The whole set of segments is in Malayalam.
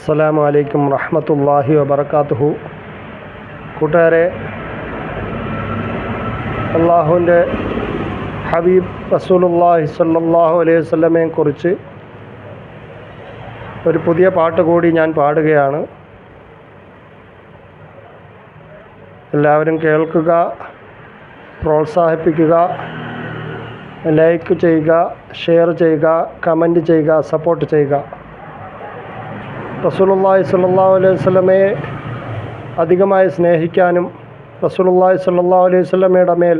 അസ്സലാമു അലൈക്കും റഹ്മത്തുള്ളാഹി വബർക്കാത്തുഹു കൂട്ടുകാരെ അള്ളാഹുവിന്റെ ഹബീബ് റസൂലുല്ലാഹി സ്വല്ലല്ലാഹു അലൈഹി വല്ലമയെ കുറിച്ച് ഒരു പുതിയ പാട്ട് കൂടി ഞാൻ പാടുകയാണ്. എല്ലാവരും കേൾക്കുക പ്രോത്സാഹിപ്പിക്കുക ലൈക്ക് ചെയ്യുക ഷെയർ ചെയ്യുക കമന്റ് ചെയ്യുക സപ്പോർട്ട് ചെയ്യുക. റസൂലുള്ളാഹി സ്വല്ലല്ലാഹു അലൈഹി വസല്ലമയെ അധികമായി സ്നേഹിക്കാനും റസൂലുള്ളാഹി സ്വല്ലല്ലാഹു അലൈഹി വസല്ലമയുടെ മേൽ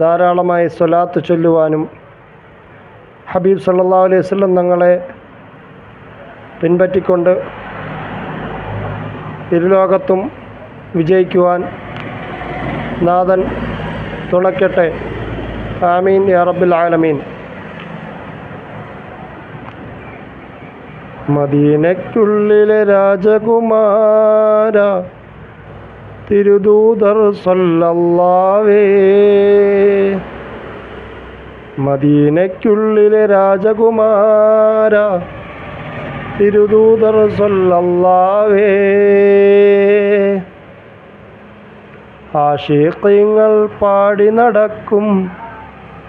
ധാരാളമായി സ്വലാത്ത് ചൊല്ലുവാനും ഹബീബ് സ്വല്ലല്ലാഹു അലൈഹി വസല്ലം തങ്ങളെ പിൻപറ്റിക്കൊണ്ട് ഇരുലോകത്തും വിജയിക്കുവാൻ നാഥൻ തുണയ്ക്കട്ടെ ആമീൻ യാ റബ്ബിൽ ആലമീൻ. മദീനയ്ക്കുള്ളിലെ രാജകുമാര തിരുദൂതർ സല്ലല്ലാവേ. മദീനയ്ക്കുള്ളിലെ രാജകുമാര തിരുദൂതർ സല്ലല്ലാവേ. ആശീഖ്യങ്ങൾ പാടി നടക്കും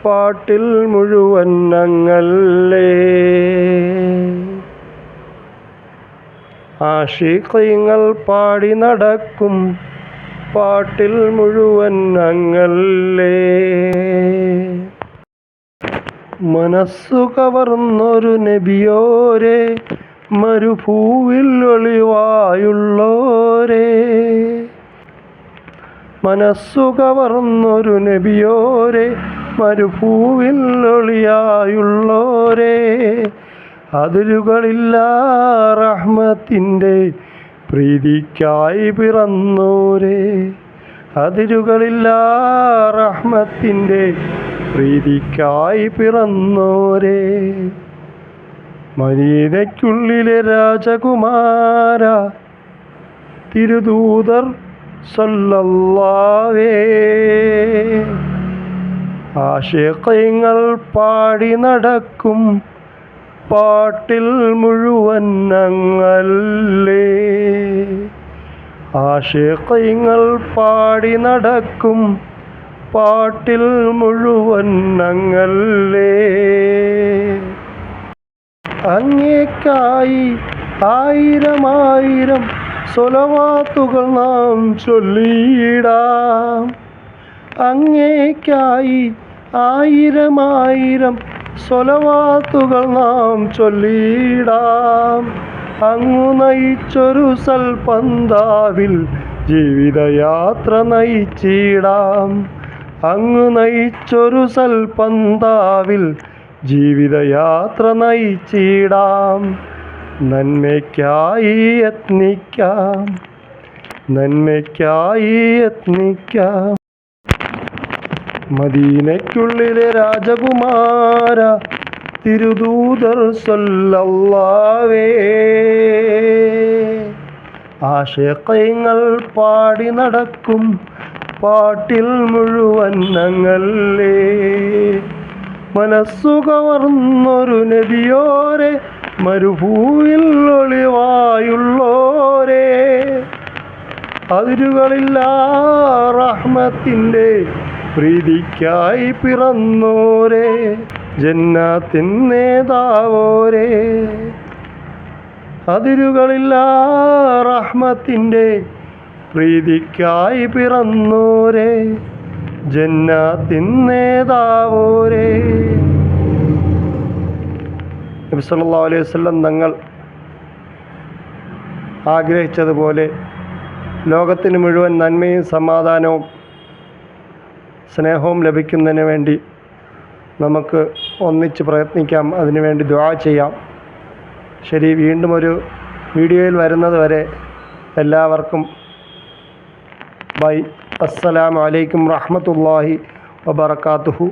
പാട്ടിൽ മുഴുവൻ ഞങ്ങളേ ആശീഖ്യങ്ങൾ പാടി നടക്കും. പാട്ടിൽ മുഴുവൻ ഞങ്ങളേ മനസ്സു കവർന്നൊരു നബിയോരെ മരുഭൂവിൽ ഒളിവായുള്ളോരെ. മനസ്സു കവർന്നൊരു നബിയോരെ മരുഭൂവിൽ ഒളിയായുള്ളോരേ. അതിരുകളില്ല റഹ്മത്തിന്റെ പ്രീതിക്കായി പിറന്നോരേ. അതിരുകളില്ല റഹ്മത്തിന്റെ പ്രീതിക്കായി പിറന്നോരേ. മരീനയ്ക്കുള്ളിലെ രാജകുമാര തിരുദൂതർ സല്ലല്ലാവേ ആശയങ്ങൾ പാടി നടക്കും പാട്ടിൽ മുഴുവൻ ഞങ്ങളല്ലേ ആശയങ്ങൾ പാടി നടക്കും പാട്ടിൽ മുഴുവൻ ഞങ്ങളേ അങ്ങേക്കായി ആയിരമായിരം സ്വലവാത്തുകൾ നാം ചൊല്ലിയിടാം. അങ്ങേക്കായി ആയിരമായിരം സ്വലവാത്തുകൾ നാം ചൊല്ലിടാം അങ്ങു നയിച്ചൊരു സൽപന്താവിൽ ജീവിതയാത്ര നയിച്ചിടാം. അങ്ങു നയിച്ചൊരു സൽപന്താവിൽ ജീവിതയാത്ര നയിച്ചിടാം. നന്മയ്ക്കായി യത്നിക്കാം. നന്മയ്ക്കായി യത്നിക്കാം. മദീനയ്ക്കുള്ളിലെ രാജകുമാര തിരുദൂതർ സൊല്ലാവേ ആശയങ്ങൾ പാടി നടക്കും പാട്ടിൽ മുഴുവൻ ഞങ്ങളേ മനസ്സുകവർന്നൊരു നദിയോരെ മരുഭൂവിൽ ഒളിവായുള്ളോരേ. അതിരുകളില്ല റഹ്മത്തിന്റെ പ്രീതിക്കായി പിറന്നോരെ ജന്നാത്തിൻ നേതാവോരെ അതിരുകളില്ല റഹ്മത്തിന്റെ പ്രീതിക്കായി പിറന്നോരെ ജന്നാത്തിൻ നേതാവോരെ നബി അലൈഹി വസ്ലം തങ്ങൾ ആഗ്രഹിച്ചതുപോലെ ലോകത്തിന് മുഴുവൻ നന്മയും സമാധാനവും സ്നേഹവും ലഭിക്കുന്നതിന് വേണ്ടി നമുക്ക് ഒന്നിച്ച് പ്രയത്നിക്കാം. അതിനുവേണ്ടി ദുആ ചെയ്യാം. ശരി വീണ്ടും ഒരു വീഡിയോയിൽ വരുന്നത് വരെ എല്ലാവർക്കും ബൈ. അസ്സലാമലൈക്കും അലൈക്കും വബർക്കാത്തുഹു